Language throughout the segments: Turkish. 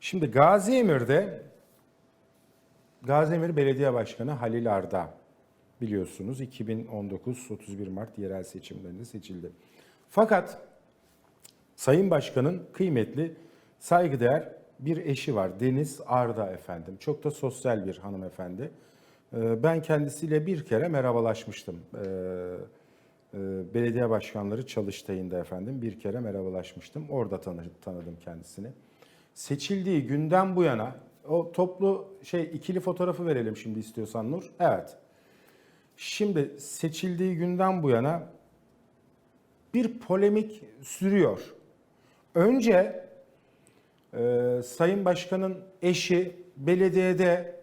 Şimdi Gazi Emir'de Gazi Emir Belediye Başkanı Halil Arda biliyorsunuz 2019 31 Mart yerel seçimlerinde seçildi. Fakat Sayın Başkan'ın kıymetli, saygıdeğer bir eşi var. Deniz Arda efendim. Çok da sosyal bir hanımefendi. Ee, Ben kendisiyle bir kere merhabalaşmıştım. Ee, e, Belediye başkanları çalıştayında efendim bir kere merhabalaşmıştım. Orada tanı- tanıdım kendisini. Seçildiği günden bu yana o toplu şey ikili fotoğrafı verelim şimdi istiyorsan Nur. Evet. Şimdi seçildiği günden bu yana bir polemik sürüyor. Önce e, Sayın Başkan'ın eşi belediyede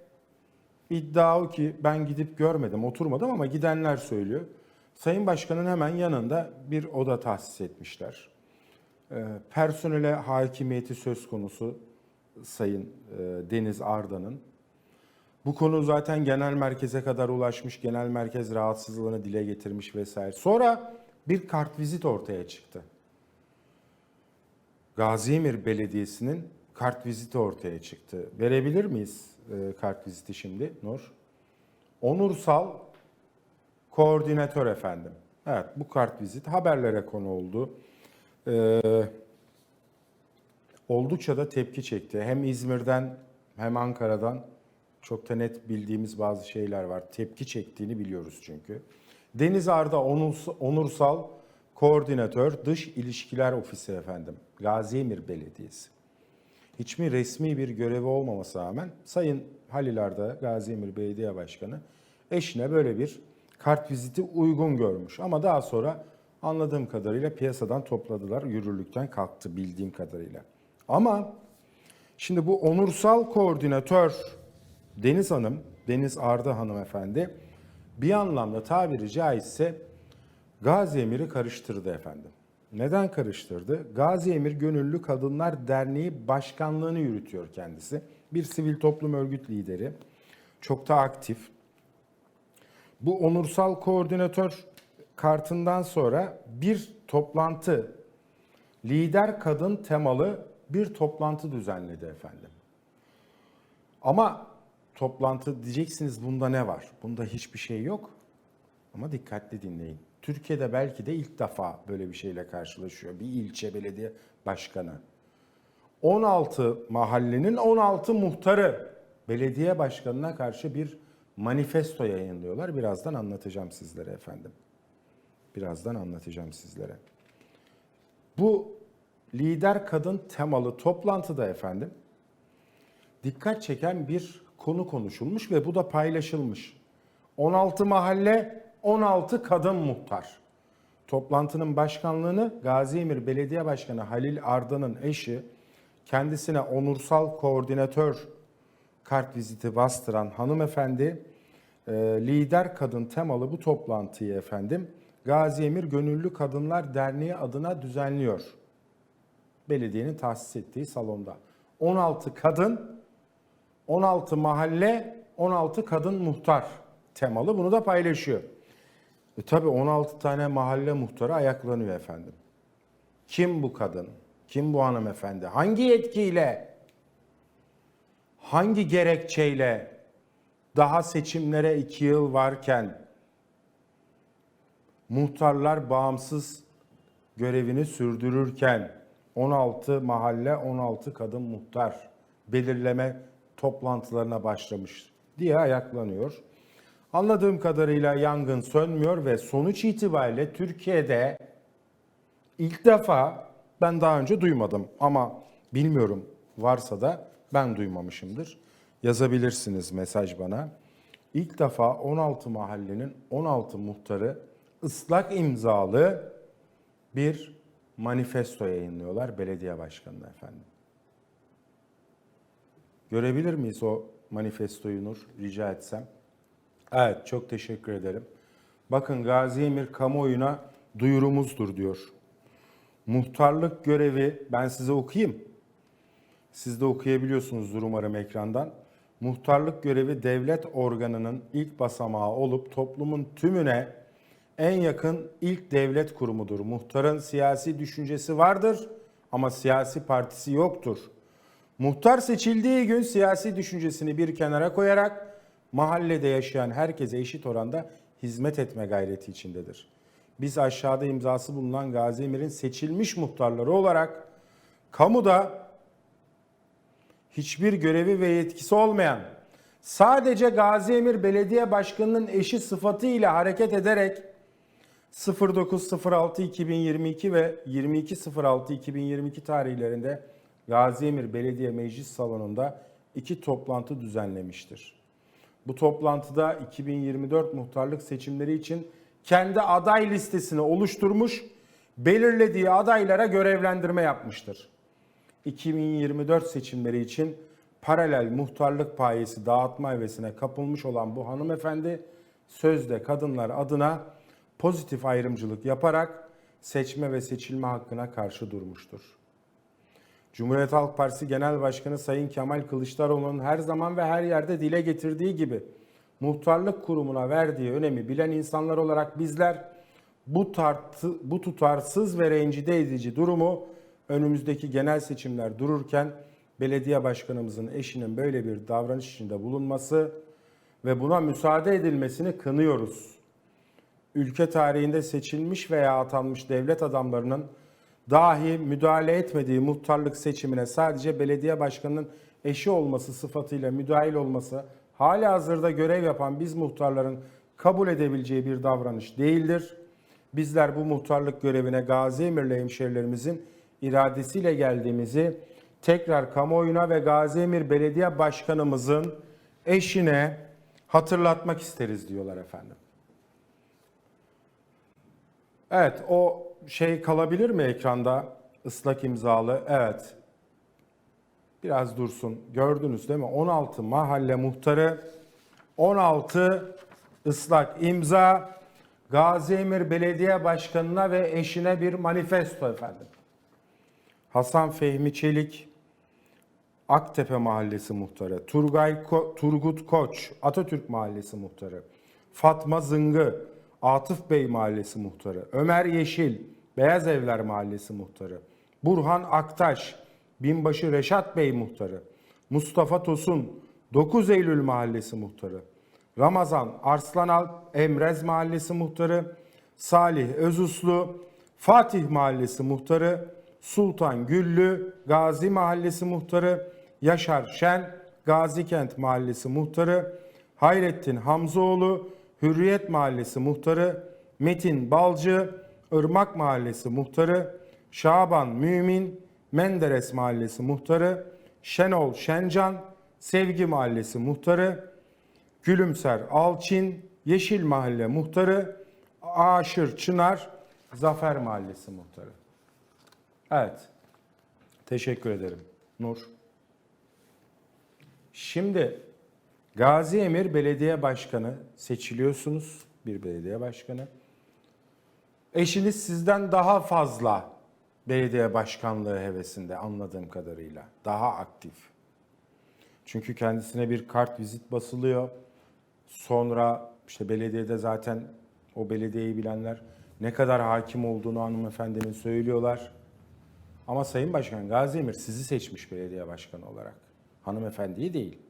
iddia o ki ben gidip görmedim, oturmadım ama gidenler söylüyor. Sayın Başkan'ın hemen yanında bir oda tahsis etmişler. E, personele hakimiyeti söz konusu Sayın e, Deniz Arda'nın. Bu konu zaten genel merkeze kadar ulaşmış, genel merkez rahatsızlığını dile getirmiş vesaire. Sonra bir kartvizit ortaya çıktı. Gaziemir Belediyesi'nin kartviziti ortaya çıktı. Verebilir miyiz e, kartviziti şimdi Nur? Onursal koordinatör efendim. Evet bu kartvizit haberlere konu oldu. Ee, oldukça da tepki çekti. Hem İzmir'den hem Ankara'dan çok da net bildiğimiz bazı şeyler var. Tepki çektiğini biliyoruz çünkü. Deniz Arda Onurs- Onursal Koordinatör Dış İlişkiler Ofisi efendim. Gaziemir Belediyesi. Hiç mi resmi bir görevi olmaması rağmen Sayın Halil Arda Gaziemir Belediye Başkanı eşine böyle bir kart viziti uygun görmüş. Ama daha sonra anladığım kadarıyla piyasadan topladılar, yürürlükten kalktı bildiğim kadarıyla. Ama şimdi bu onursal koordinatör Deniz Hanım, Deniz Arda hanımefendi bir anlamda tabiri caizse Gazi Emir'i karıştırdı efendim. Neden karıştırdı? Gazi Emir Gönüllü Kadınlar Derneği başkanlığını yürütüyor kendisi. Bir sivil toplum örgüt lideri. Çok da aktif. Bu onursal koordinatör kartından sonra bir toplantı, lider kadın temalı bir toplantı düzenledi efendim. Ama toplantı diyeceksiniz bunda ne var? Bunda hiçbir şey yok. Ama dikkatli dinleyin. Türkiye'de belki de ilk defa böyle bir şeyle karşılaşıyor. Bir ilçe belediye başkanı. 16 mahallenin 16 muhtarı belediye başkanına karşı bir manifesto yayınlıyorlar. Birazdan anlatacağım sizlere efendim. Birazdan anlatacağım sizlere. Bu lider kadın temalı toplantıda efendim dikkat çeken bir konu konuşulmuş ve bu da paylaşılmış. 16 mahalle, 16 kadın muhtar. Toplantının başkanlığını Gaziemir Belediye Başkanı Halil Arda'nın eşi kendisine onursal koordinatör kart viziti bastıran hanımefendi e, lider kadın temalı bu toplantıyı efendim Gaziemir Gönüllü Kadınlar Derneği adına düzenliyor. Belediyenin tahsis ettiği salonda. 16 kadın 16 mahalle, 16 kadın muhtar temalı bunu da paylaşıyor. E tabi 16 tane mahalle muhtarı ayaklanıyor efendim. Kim bu kadın? Kim bu hanımefendi? Hangi yetkiyle? Hangi gerekçeyle daha seçimlere iki yıl varken muhtarlar bağımsız görevini sürdürürken 16 mahalle 16 kadın muhtar belirleme toplantılarına başlamış diye ayaklanıyor. Anladığım kadarıyla yangın sönmüyor ve sonuç itibariyle Türkiye'de ilk defa ben daha önce duymadım ama bilmiyorum varsa da ben duymamışımdır. Yazabilirsiniz mesaj bana. İlk defa 16 mahallenin 16 muhtarı ıslak imzalı bir manifesto yayınlıyorlar belediye başkanına efendim. Görebilir miyiz o manifestoyu Nur rica etsem? Evet çok teşekkür ederim. Bakın Gazi Emir kamuoyuna duyurumuzdur diyor. Muhtarlık görevi ben size okuyayım. Siz de okuyabiliyorsunuzdur umarım ekrandan. Muhtarlık görevi devlet organının ilk basamağı olup toplumun tümüne en yakın ilk devlet kurumudur. Muhtarın siyasi düşüncesi vardır ama siyasi partisi yoktur. Muhtar seçildiği gün siyasi düşüncesini bir kenara koyarak mahallede yaşayan herkese eşit oranda hizmet etme gayreti içindedir. Biz aşağıda imzası bulunan Gazi Emir'in seçilmiş muhtarları olarak kamuda hiçbir görevi ve yetkisi olmayan, sadece Gazi Emir Belediye Başkanı'nın eşi sıfatıyla hareket ederek 09.06.2022 ve 22.06.2022 tarihlerinde Gazi Emir Belediye Meclis Salonu'nda iki toplantı düzenlemiştir. Bu toplantıda 2024 muhtarlık seçimleri için kendi aday listesini oluşturmuş, belirlediği adaylara görevlendirme yapmıştır. 2024 seçimleri için paralel muhtarlık payesi dağıtma hevesine kapılmış olan bu hanımefendi sözde kadınlar adına pozitif ayrımcılık yaparak seçme ve seçilme hakkına karşı durmuştur. Cumhuriyet Halk Partisi Genel Başkanı Sayın Kemal Kılıçdaroğlu'nun her zaman ve her yerde dile getirdiği gibi muhtarlık kurumuna verdiği önemi bilen insanlar olarak bizler bu, tartı, bu tutarsız ve rencide edici durumu önümüzdeki genel seçimler dururken belediye başkanımızın eşinin böyle bir davranış içinde bulunması ve buna müsaade edilmesini kınıyoruz. Ülke tarihinde seçilmiş veya atanmış devlet adamlarının dahi müdahale etmediği muhtarlık seçimine sadece belediye başkanının eşi olması sıfatıyla müdahil olması hali hazırda görev yapan biz muhtarların kabul edebileceği bir davranış değildir. Bizler bu muhtarlık görevine Gazi Emir'le hemşerilerimizin iradesiyle geldiğimizi tekrar kamuoyuna ve Gazi Emir Belediye Başkanımızın eşine hatırlatmak isteriz diyorlar efendim. Evet o şey kalabilir mi ekranda ıslak imzalı? Evet. Biraz dursun. Gördünüz değil mi? 16 mahalle muhtarı, 16 ıslak imza Gazi Emir Belediye Başkanı'na ve eşine bir manifesto efendim. Hasan Fehmi Çelik, Aktepe Mahallesi Muhtarı, Turgay Ko- Turgut Koç, Atatürk Mahallesi Muhtarı, Fatma Zıngı, Atıf Bey Mahallesi Muhtarı, Ömer Yeşil, Beyaz Evler Mahallesi Muhtarı, Burhan Aktaş, Binbaşı Reşat Bey Muhtarı, Mustafa Tosun, 9 Eylül Mahallesi Muhtarı, Ramazan Arslanal Emrez Mahallesi Muhtarı, Salih Özuslu, Fatih Mahallesi Muhtarı, Sultan Güllü, Gazi Mahallesi Muhtarı, Yaşar Şen, Gazikent Mahallesi Muhtarı, Hayrettin Hamzoğlu, Hürriyet Mahallesi Muhtarı, Metin Balcı, Irmak Mahallesi Muhtarı, Şaban Mümin, Menderes Mahallesi Muhtarı, Şenol Şencan, Sevgi Mahallesi Muhtarı, Gülümser Alçin, Yeşil Mahalle Muhtarı, Aşır Çınar, Zafer Mahallesi Muhtarı. Evet. Teşekkür ederim. Nur. Şimdi Gazi Emir Belediye Başkanı seçiliyorsunuz. Bir belediye başkanı. Eşiniz sizden daha fazla belediye başkanlığı hevesinde anladığım kadarıyla. Daha aktif. Çünkü kendisine bir kart vizit basılıyor. Sonra işte belediyede zaten o belediyeyi bilenler ne kadar hakim olduğunu hanımefendinin söylüyorlar. Ama Sayın Başkan Gazi Emir sizi seçmiş belediye başkanı olarak. Hanımefendiyi değil.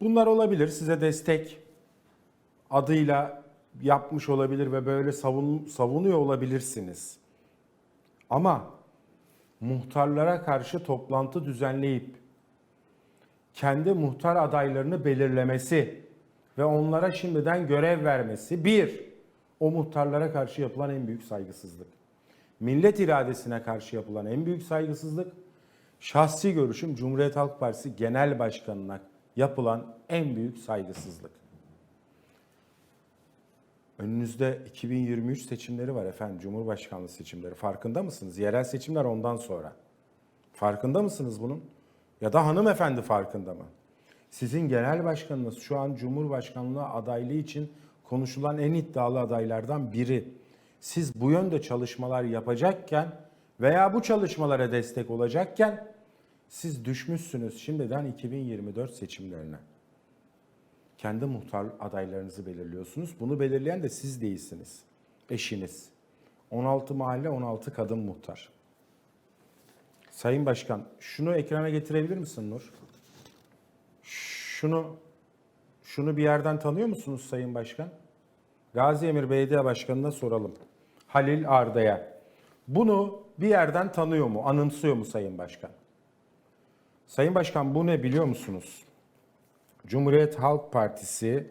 Bunlar olabilir. Size destek adıyla yapmış olabilir ve böyle savun, savunuyor olabilirsiniz. Ama muhtarlara karşı toplantı düzenleyip kendi muhtar adaylarını belirlemesi ve onlara şimdiden görev vermesi bir, o muhtarlara karşı yapılan en büyük saygısızlık. Millet iradesine karşı yapılan en büyük saygısızlık, şahsi görüşüm Cumhuriyet Halk Partisi Genel Başkanı'na yapılan en büyük saygısızlık. Önünüzde 2023 seçimleri var efendim, Cumhurbaşkanlığı seçimleri. Farkında mısınız? Yerel seçimler ondan sonra. Farkında mısınız bunun? Ya da hanımefendi farkında mı? Sizin genel başkanınız şu an Cumhurbaşkanlığı adaylığı için konuşulan en iddialı adaylardan biri. Siz bu yönde çalışmalar yapacakken veya bu çalışmalara destek olacakken siz düşmüşsünüz şimdiden 2024 seçimlerine. Kendi muhtar adaylarınızı belirliyorsunuz. Bunu belirleyen de siz değilsiniz. Eşiniz. 16 mahalle 16 kadın muhtar. Sayın Başkan, şunu ekrana getirebilir misin Nur? Şunu şunu bir yerden tanıyor musunuz Sayın Başkan? Gazi Emir Belediye Başkanı'na soralım. Halil Arda'ya. Bunu bir yerden tanıyor mu, anımsıyor mu Sayın Başkan? Sayın Başkan bu ne biliyor musunuz? Cumhuriyet Halk Partisi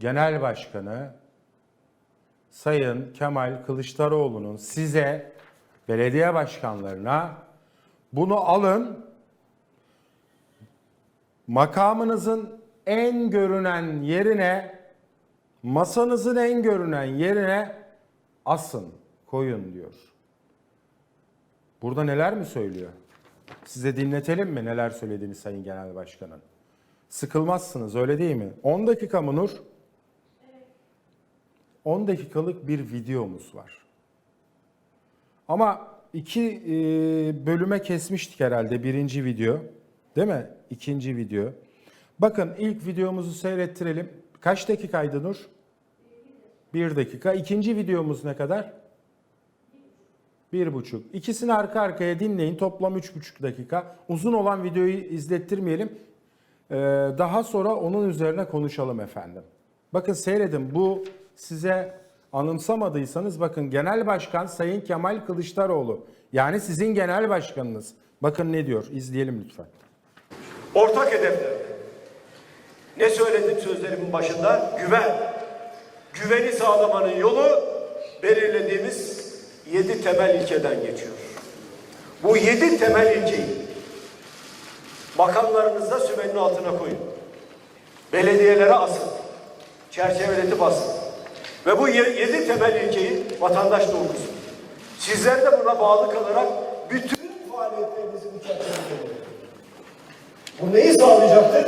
Genel Başkanı Sayın Kemal Kılıçdaroğlu'nun size belediye başkanlarına bunu alın makamınızın en görünen yerine masanızın en görünen yerine asın, koyun diyor. Burada neler mi söylüyor? Size dinletelim mi neler söylediğini Sayın Genel Başkan'ın? Sıkılmazsınız öyle değil mi? 10 dakika mı Nur? 10 dakikalık bir videomuz var. Ama iki e, bölüme kesmiştik herhalde birinci video. Değil mi? İkinci video. Bakın ilk videomuzu seyrettirelim. Kaç dakikaydı Nur? Bir dakika. İkinci videomuz ne kadar? Bir buçuk. İkisini arka arkaya dinleyin. Toplam üç buçuk dakika. Uzun olan videoyu izlettirmeyelim. Ee, daha sonra onun üzerine konuşalım efendim. Bakın seyredin. Bu size anımsamadıysanız bakın Genel Başkan Sayın Kemal Kılıçdaroğlu. Yani sizin genel başkanınız. Bakın ne diyor. İzleyelim lütfen. Ortak hedefler. Ne söyledim sözlerimin başında? Güven. Güveni sağlamanın yolu belirlediğimiz yedi temel ilkeden geçiyor. Bu yedi temel ilkeyi makamlarınızda sümenin altına koyun. Belediyelere asın. Çerçeveletip asın. Ve bu ye- yedi temel ilkeyi vatandaş da. Sizler de buna bağlı kalarak bütün faaliyetlerinizi bu çerçevede. Bu neyi sağlayacaktır?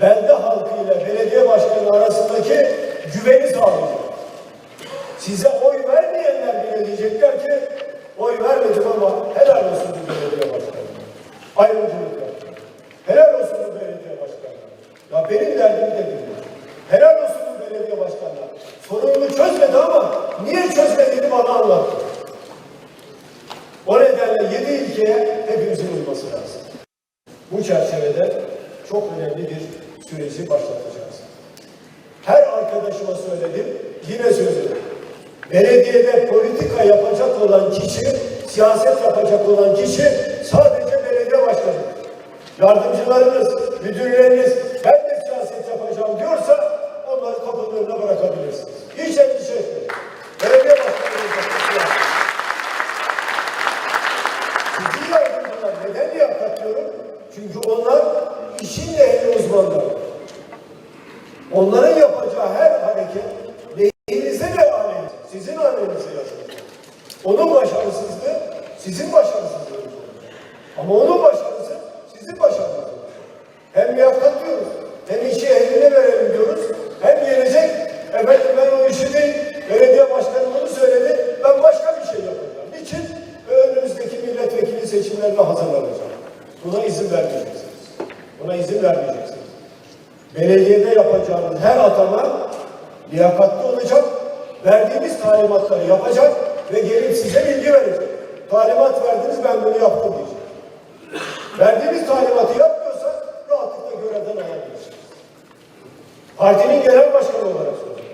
Belde halkı ile belediye başkanı arasındaki güveni sağlayacak. Size oy diyecekler ki oy vermedim ama helal olsun bu belediye başkanı. Ayrımcılık yaptı. Helal olsun bu belediye başkanı. Ya benim derdim de dinle. Helal olsun bu belediye başkanı. Sorunumu çözmedi ama niye çözmediğini bana anlattı. O nedenle yedi ilkeye hepimizin uyması lazım. Bu çerçevede çok önemli bir süreci başlatacağız. Her arkadaşıma söyledim, yine söylüyorum. Belediyede politika yapacak olan kişi, siyaset yapacak olan kişi sadece belediye başkanı. Yardımcılarınız, müdürleriniz, ben de siyaset yapacağım diyorsa onları kapının önüne bırakabilirsiniz. Hiç endişe etmeyin. Belediye başkanı yapacak. Sizi yardımcılar neden liyakat diyorum? Çünkü onlar işin ehli uzmanları. Onların yapacağı her hareket lehinize ve aleyhinize, sizin aleyhinize yaşanacak. Onun başarısızlığı sizin başarısızlığınız olacak. Ama onun başarısı sizin başarınız olacak. Hem liyakat diyoruz, hem işi ehline verelim diyoruz, hem gelecek, efendim ben o işi değil, belediye başkanı bunu söyledi, ben başka bir şey yapacağım. Niçin? Ve önümüzdeki milletvekili seçimlerine hazırlanacağım. Buna izin vermeyeceksiniz. Buna izin vermeyeceksiniz. Belediyede yapacağınız her atama liyakatli olacak, verdiğimiz talimatları yapacak ve gelip size bilgi verecek. Talimat verdiniz ben bunu yaptım diyecek. Verdiğimiz talimatı yapmıyorsa rahatlıkla görevden alabilirsiniz. Partinin genel başkanı olarak söylüyorum.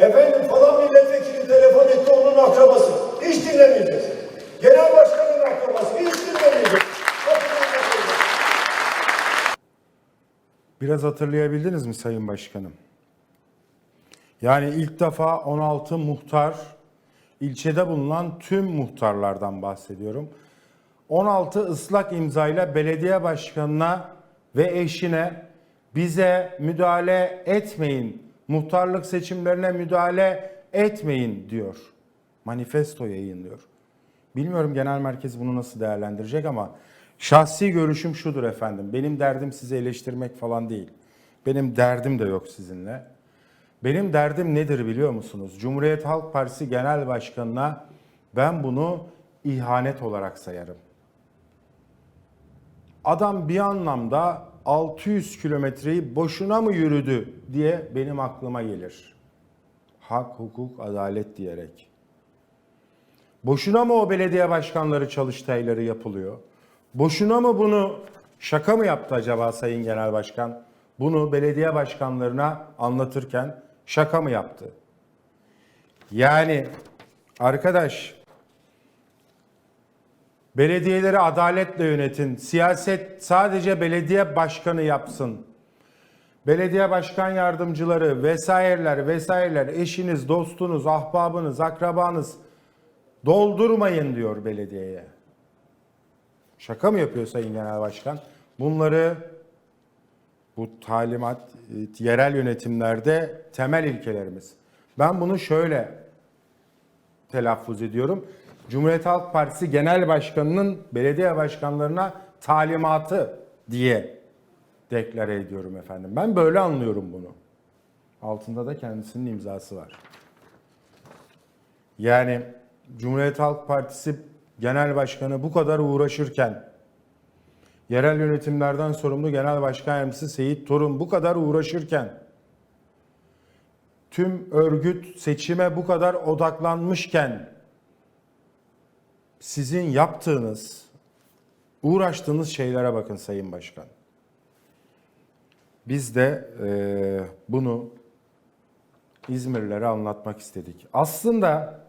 Efendim falan milletvekili telefon etti onun akrabası. Hiç dinlemeyeceksiniz. Genel başkanın akrabası hiç dinlemeyeceksiniz. Kapının önüne koyacaksınız. Biraz hatırlayabildiniz mi Sayın Başkanım? Yani ilk defa 16 muhtar, ilçede bulunan tüm muhtarlardan bahsediyorum. 16 ıslak imzayla belediye başkanına ve eşine bize müdahale etmeyin, muhtarlık seçimlerine müdahale etmeyin diyor. Manifesto yayınlıyor. Bilmiyorum genel merkez bunu nasıl değerlendirecek ama şahsi görüşüm şudur efendim. Benim derdim sizi eleştirmek falan değil. Benim derdim de yok sizinle. Benim derdim nedir biliyor musunuz? Cumhuriyet Halk Partisi Genel Başkanı'na ben bunu ihanet olarak sayarım. Adam bir anlamda 600 kilometreyi boşuna mı yürüdü diye benim aklıma gelir. Hak, hukuk, adalet diyerek. Boşuna mı o belediye başkanları çalıştayları yapılıyor? Boşuna mı bunu şaka mı yaptı acaba Sayın Genel Başkan? Bunu belediye başkanlarına anlatırken şaka mı yaptı? Yani arkadaş belediyeleri adaletle yönetin. Siyaset sadece belediye başkanı yapsın. Belediye başkan yardımcıları vesaireler vesaireler eşiniz, dostunuz, ahbabınız, akrabanız doldurmayın diyor belediyeye. Şaka mı yapıyor Sayın Genel Başkan? Bunları bu talimat e, yerel yönetimlerde temel ilkelerimiz. Ben bunu şöyle telaffuz ediyorum. Cumhuriyet Halk Partisi Genel Başkanı'nın belediye başkanlarına talimatı diye deklare ediyorum efendim. Ben böyle anlıyorum bunu. Altında da kendisinin imzası var. Yani Cumhuriyet Halk Partisi Genel Başkanı bu kadar uğraşırken yerel yönetimlerden sorumlu Genel Başkan Yardımcısı Seyit Torun bu kadar uğraşırken tüm örgüt seçime bu kadar odaklanmışken sizin yaptığınız, uğraştığınız şeylere bakın Sayın Başkan. Biz de eee, bunu İzmirlilere anlatmak istedik. Aslında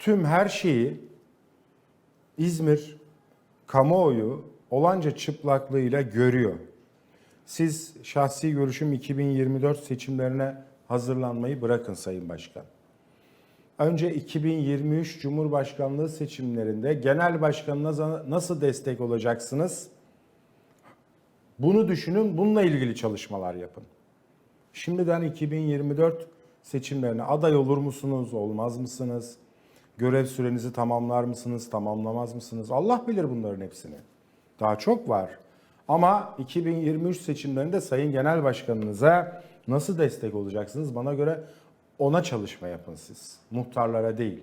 tüm her şeyi İzmir kamuoyu olanca çıplaklığıyla görüyor. Siz şahsi görüşüm 2024 seçimlerine hazırlanmayı bırakın Sayın Başkan. Önce 2023 Cumhurbaşkanlığı seçimlerinde genel başkanına nasıl destek olacaksınız? Bunu düşünün, bununla ilgili çalışmalar yapın. Şimdiden 2024 seçimlerine aday olur musunuz, olmaz mısınız? Görev sürenizi tamamlar mısınız, tamamlamaz mısınız? Allah bilir bunların hepsini. Daha çok var. Ama 2023 seçimlerinde Sayın Genel Başkanınıza nasıl destek olacaksınız? Bana göre ona çalışma yapın siz. Muhtarlara değil.